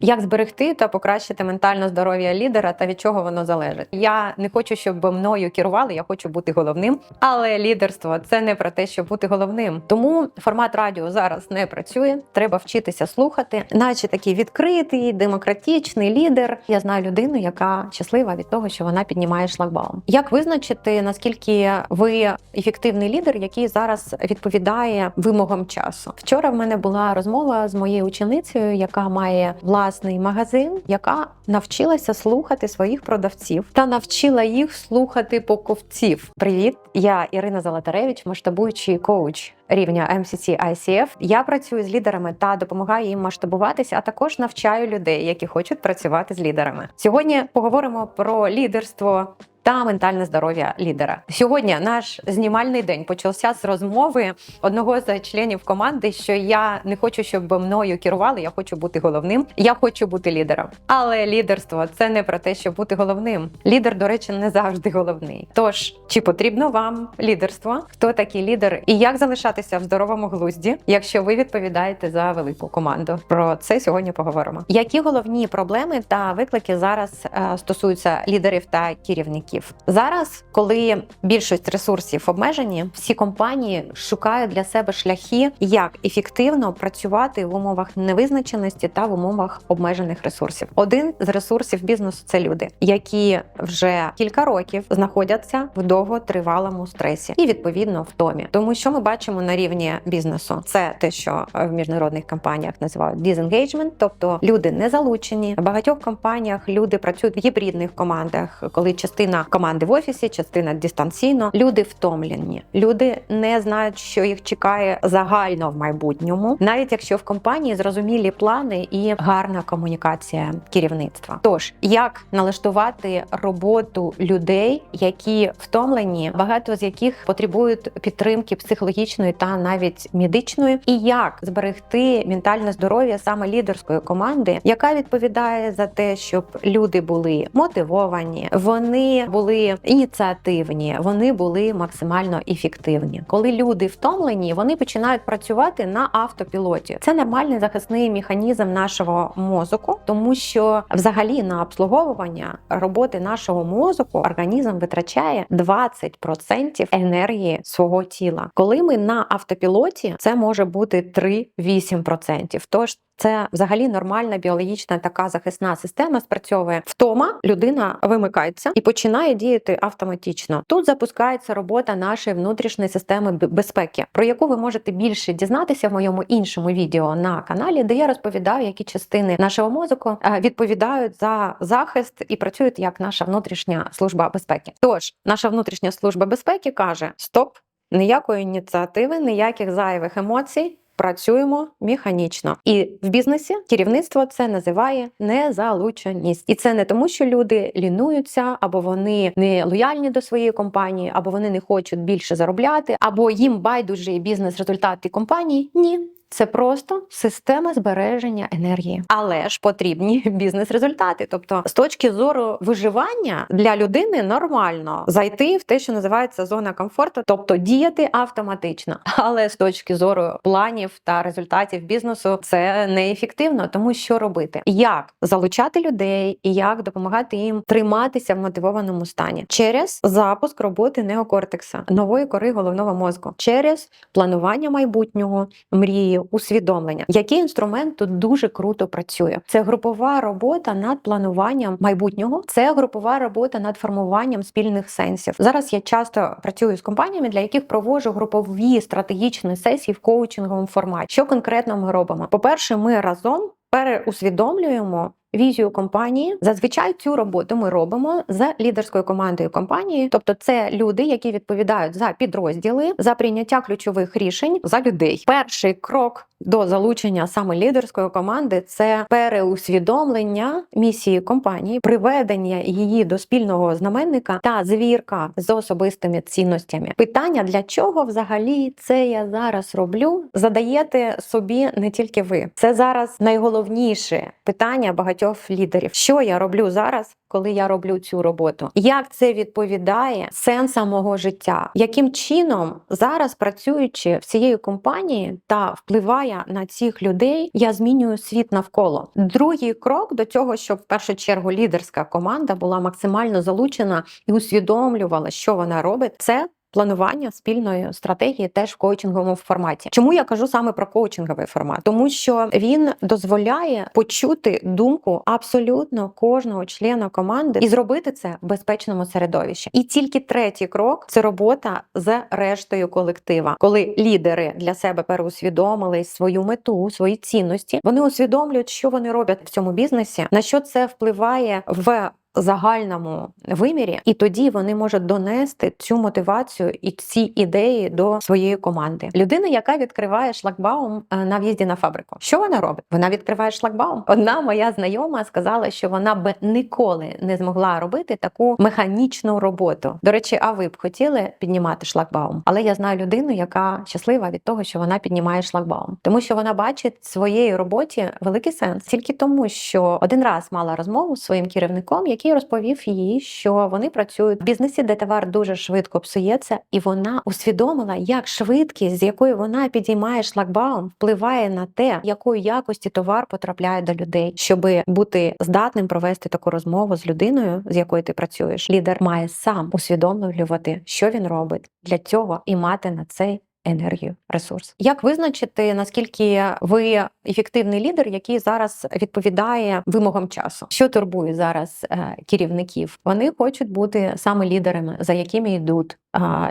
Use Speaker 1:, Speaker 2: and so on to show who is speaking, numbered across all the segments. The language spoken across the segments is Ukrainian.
Speaker 1: Як зберегти та покращити ментальне здоров'я лідера та від чого воно залежить? Я не хочу, щоб мною керували, я хочу бути головним. Але лідерство це не про те, щоб бути головним. Тому формат радіо зараз не працює. Треба вчитися слухати, наче такий відкритий, демократичний лідер. Я знаю людину, яка щаслива від того, що вона піднімає шлагбаум. Як визначити наскільки ви ефективний лідер, який зараз відповідає вимогам часу? Вчора в мене була розмова з моєю ученицею, яка має власний магазин, яка навчилася слухати своїх продавців та навчила їх слухати покупців. Привіт, я Ірина Золотаревич, масштабуючий коуч рівня MCC ICF. Я працюю з лідерами та допомагаю їм масштабуватися, а також навчаю людей, які хочуть працювати з лідерами. Сьогодні поговоримо про лідерство. Та ментальне здоров'я лідера сьогодні. Наш знімальний день почався з розмови одного з членів команди, що я не хочу, щоб мною керували. Я хочу бути головним. Я хочу бути лідером. Але лідерство це не про те, щоб бути головним. Лідер, до речі, не завжди головний. Тож чи потрібно вам лідерство? Хто такий лідер і як залишатися в здоровому глузді, якщо ви відповідаєте за велику команду? Про це сьогодні поговоримо. Які головні проблеми та виклики зараз е, стосуються лідерів та керівників? Зараз, коли більшість ресурсів обмежені, всі компанії шукають для себе шляхи, як ефективно працювати в умовах невизначеності та в умовах обмежених ресурсів. Один з ресурсів бізнесу це люди, які вже кілька років знаходяться в довготривалому стресі і відповідно втомі. Тому що ми бачимо на рівні бізнесу, це те, що в міжнародних компаніях називають disengagement, тобто люди не залучені. В багатьох компаніях люди працюють в гібридних командах, коли частина команди в офісі, частина дистанційно. Люди втомлені, люди не знають, що їх чекає загально в майбутньому, навіть якщо в компанії зрозумілі плани і гарна комунікація керівництва. Тож як налаштувати роботу людей, які втомлені, багато з яких потребують підтримки психологічної та навіть медичної, і як зберегти ментальне здоров'я саме лідерської команди, яка відповідає за те, щоб люди були мотивовані, вони були ініціативні, вони були максимально ефективні. Коли люди втомлені, вони починають працювати на автопілоті. Це нормальний захисний механізм нашого мозку, тому що взагалі на обслуговування роботи нашого мозку організм витрачає 20% енергії свого тіла. Коли ми на автопілоті, це може бути 3-8%. Тож це взагалі нормальна біологічна така захисна система спрацьовує. Втома людина вимикається і починає діяти автоматично. Тут запускається робота нашої внутрішньої системи безпеки, про яку ви можете більше дізнатися в моєму іншому відео на каналі, де я розповідаю, які частини нашого мозку е, відповідають за захист і працюють як наша внутрішня служба безпеки. Тож наша внутрішня служба безпеки каже: стоп, ніякої ініціативи, ніяких зайвих емоцій. Працюємо механічно, і в бізнесі керівництво це називає незалученість, і це не тому, що люди лінуються, або вони не лояльні до своєї компанії, або вони не хочуть більше заробляти, або їм байдужий бізнес-результати компанії. Ні. Це просто система збереження енергії, але ж потрібні бізнес-результати. Тобто, з точки зору виживання для людини нормально зайти в те, що називається зона комфорту, тобто діяти автоматично. Але з точки зору планів та результатів бізнесу це неефективно. Тому що робити? Як залучати людей і як допомагати їм триматися в мотивованому стані через запуск роботи неокортекса, нової кори головного мозку, через планування майбутнього, мрії, усвідомлення. Який інструмент тут дуже круто працює? Це групова робота над плануванням майбутнього, це групова робота над формуванням спільних сенсів. Зараз я часто працюю з компаніями, для яких проводжу групові стратегічні сесії в коучинговому форматі. Що конкретно ми робимо? По-перше, ми разом переусвідомлюємо. Візію компанії зазвичай цю роботу ми робимо з лідерською командою компанії, тобто це люди, які відповідають за підрозділи, за прийняття ключових рішень за людей. Перший крок до залучення саме лідерської команди це переусвідомлення місії компанії, приведення її до спільного знаменника та звірка з особистими цінностями. Питання для чого взагалі це я зараз роблю? Задаєте собі не тільки ви. Це зараз найголовніше питання багатьох лідерів. Що я роблю зараз? Коли я роблю цю роботу, як це відповідає сенсам мого життя, яким чином зараз працюючи в цієї компанії та впливає на цих людей, я змінюю світ навколо. Другий крок до цього, щоб в першу чергу лідерська команда була максимально залучена і усвідомлювала, що вона робить, це. Планування спільної стратегії теж в коучинговому форматі. Чому я кажу саме про коучинговий формат? Тому що він дозволяє почути думку абсолютно кожного члена команди і зробити це в безпечному середовищі. І тільки третій крок це робота з рештою колектива, коли лідери для себе переусвідомили свою мету, свої цінності. Вони усвідомлюють, що вони роблять в цьому бізнесі, на що це впливає в загальному вимірі, і тоді вони можуть донести цю мотивацію і ці ідеї до своєї команди. Людина, яка відкриває шлагбаум е, на в'їзді на фабрику, що вона робить? Вона відкриває шлагбаум. Одна моя знайома сказала, що вона би ніколи не змогла робити таку механічну роботу. До речі, а ви б хотіли піднімати шлагбаум? Але я знаю людину, яка щаслива від того, що вона піднімає шлагбаум, тому що вона бачить своєї роботі великий сенс тільки тому, що один раз мала розмову з своїм керівником, який розповів їй, що вони працюють в бізнесі, де товар дуже швидко псується, і вона усвідомила, як швидкість, з якою вона підіймає шлагбаум, впливає на те, якої якості товар потрапляє до людей, щоб бути здатним провести таку розмову з людиною, з якою ти працюєш. Лідер має сам усвідомлювати, що він робить для цього і мати на цей енергію, ресурс. Як визначити наскільки ви ефективний лідер, який зараз відповідає вимогам часу? Що турбує зараз е, керівників? Вони хочуть бути саме лідерами, за якими йдуть.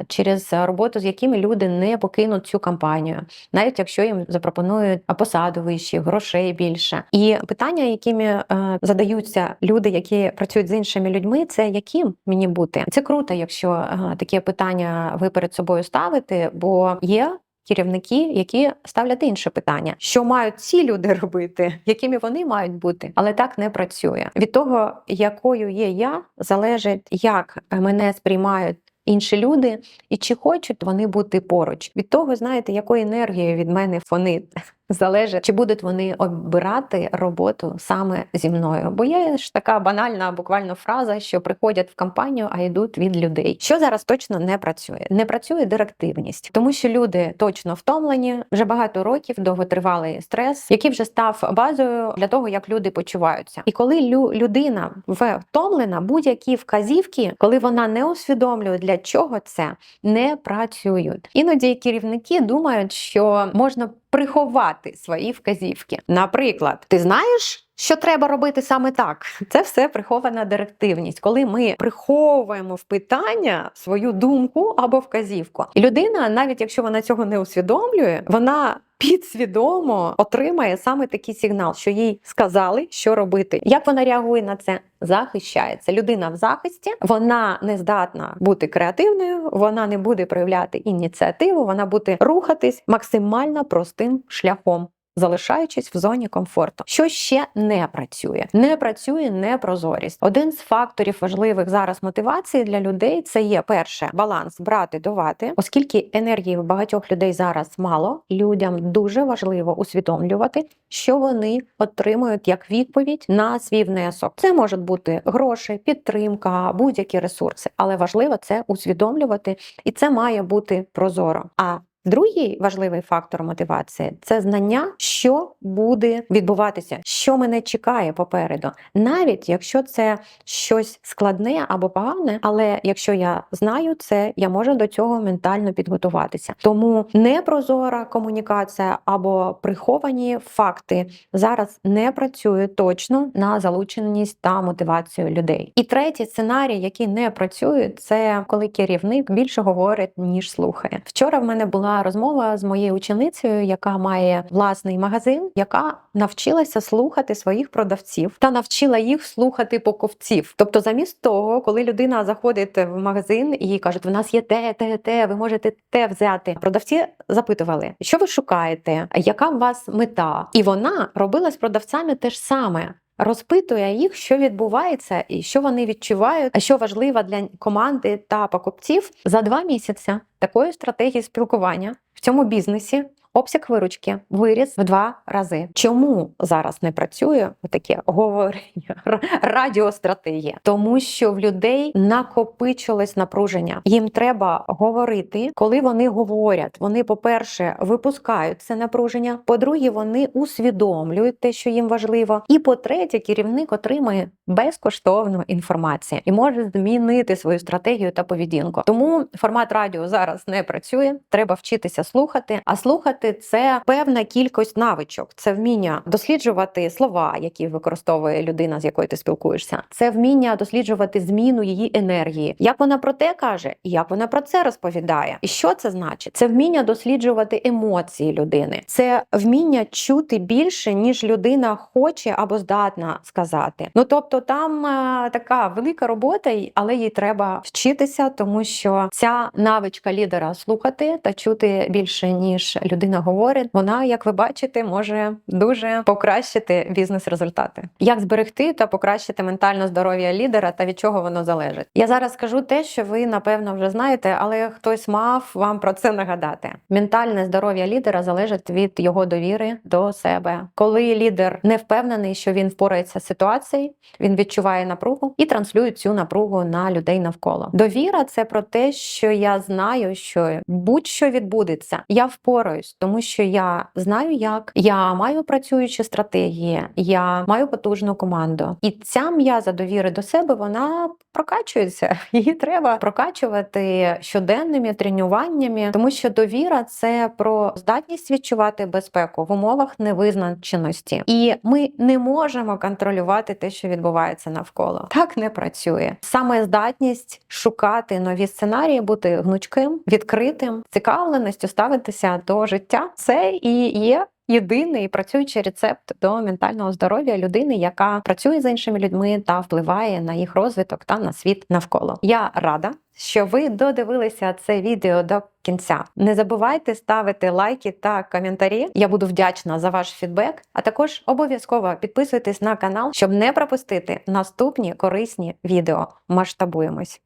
Speaker 1: Через роботу, з якими люди не покинуть цю кампанію, навіть якщо їм запропонують посаду вищі, грошей більше. І питання, якими е, задаються люди, які працюють з іншими людьми, це яким мені бути? Це круто, якщо е, таке питання ви перед собою ставите, бо є. Керівники, які ставлять інше питання, що мають ці люди робити, якими вони мають бути, але так не працює. Від того, якою є я, залежить, як мене сприймають інші люди, і чи хочуть вони бути поруч. Від того, знаєте, якою енергією від мене вони залежить, чи будуть вони обирати роботу саме зі мною. Бо є ж така банальна буквально фраза, що приходять в компанію, а йдуть від людей. Що зараз точно не працює? Не працює директивність, тому що люди точно втомлені вже багато років, довготривалий стрес, який вже став базою для того, як люди почуваються. І коли лю людина втомлена, будь-які вказівки, коли вона не усвідомлює, для чого це не працюють. Іноді керівники думають, що можна приховати свої вказівки. Наприклад, ти знаєш? Що треба робити саме так? Це все прихована директивність, коли ми приховуємо в питання свою думку або вказівку. І людина, навіть якщо вона цього не усвідомлює, вона підсвідомо отримає саме такий сигнал, що їй сказали, що робити. Як вона реагує на це? Захищається людина в захисті, вона не здатна бути креативною, вона не буде проявляти ініціативу, вона буде рухатись максимально простим шляхом залишаючись в зоні комфорту. Що ще не працює? Не працює непрозорість. Один з факторів важливих зараз мотивації для людей це є перше баланс брати давати, оскільки енергії в багатьох людей зараз мало. Людям дуже важливо усвідомлювати, що вони отримують як відповідь на свій внесок. Це можуть бути гроші, підтримка, будь-які ресурси, але важливо це усвідомлювати, і це має бути прозоро. А Другий важливий фактор мотивації це знання, що буде відбуватися, що мене чекає попереду, навіть якщо це щось складне або погане, але якщо я знаю це, я можу до цього ментально підготуватися. Тому непрозора комунікація або приховані факти зараз не працює точно на залученість та мотивацію людей. І третій сценарій, який не працює, це коли керівник більше говорить ніж слухає. Вчора в мене була розмова з моєю ученицею, яка має власний магазин, яка навчилася слухати своїх продавців та навчила їх слухати покупців. Тобто, замість того, коли людина заходить в магазин і кажуть, в нас є те, те, те, ви можете те взяти. Продавці запитували, що ви шукаєте, яка у вас мета, і вона робила з продавцями те ж саме. Розпитує їх, що відбувається, і що вони відчувають, а що важливо для команди та покупців за два місяці такої стратегії спілкування в цьому бізнесі обсяг виручки виріс в два рази. Чому зараз не працює таке говорення радіостратегія? Тому що в людей накопичилось напруження. Їм треба говорити, коли вони говорять. Вони, по-перше, випускають це напруження. По-друге, вони усвідомлюють те, що їм важливо. І по-третє, керівник отримує безкоштовну інформацію і може змінити свою стратегію та поведінку. Тому формат радіо зараз не працює. Треба вчитися слухати. А слухати це певна кількість навичок. Це вміння досліджувати слова, які використовує людина, з якою ти спілкуєшся. Це вміння досліджувати зміну її енергії, як вона про те каже, і як вона про це розповідає. І що це значить? Це вміння досліджувати емоції людини, це вміння чути більше, ніж людина хоче або здатна сказати. Ну тобто, там е, така велика робота, але їй треба вчитися, тому що ця навичка лідера слухати та чути більше, ніж людина говорить. Вона, як ви бачите, може дуже покращити бізнес-результати. Як зберегти та покращити ментальне здоров'я лідера та від чого воно залежить? Я зараз скажу те, що ви напевно вже знаєте, але хтось мав вам про це нагадати. Ментальне здоров'я лідера залежить від його довіри до себе. Коли лідер не впевнений, що він впорається з ситуацією, він відчуває напругу і транслює цю напругу на людей навколо. Довіра це про те, що я знаю, що будь-що відбудеться, я впораюсь, тому що я знаю, як я маю працюючі стратегії, я маю потужну команду, і ця м'яза довіри до себе вона прокачується. Її треба прокачувати щоденними тренуваннями, тому що довіра це про здатність відчувати безпеку в умовах невизначеності, і ми не можемо контролювати те, що відбувається навколо. Так не працює. Саме здатність шукати нові сценарії, бути гнучким, відкритим, цікавленістю ставитися до життя. Це і є. Єдиний працюючий рецепт до ментального здоров'я людини, яка працює з іншими людьми та впливає на їх розвиток та на світ навколо. Я рада, що ви додивилися це відео до кінця. Не забувайте ставити лайки та коментарі. Я буду вдячна за ваш фідбек. А також обов'язково підписуйтесь на канал, щоб не пропустити наступні корисні відео. Масштабуємось.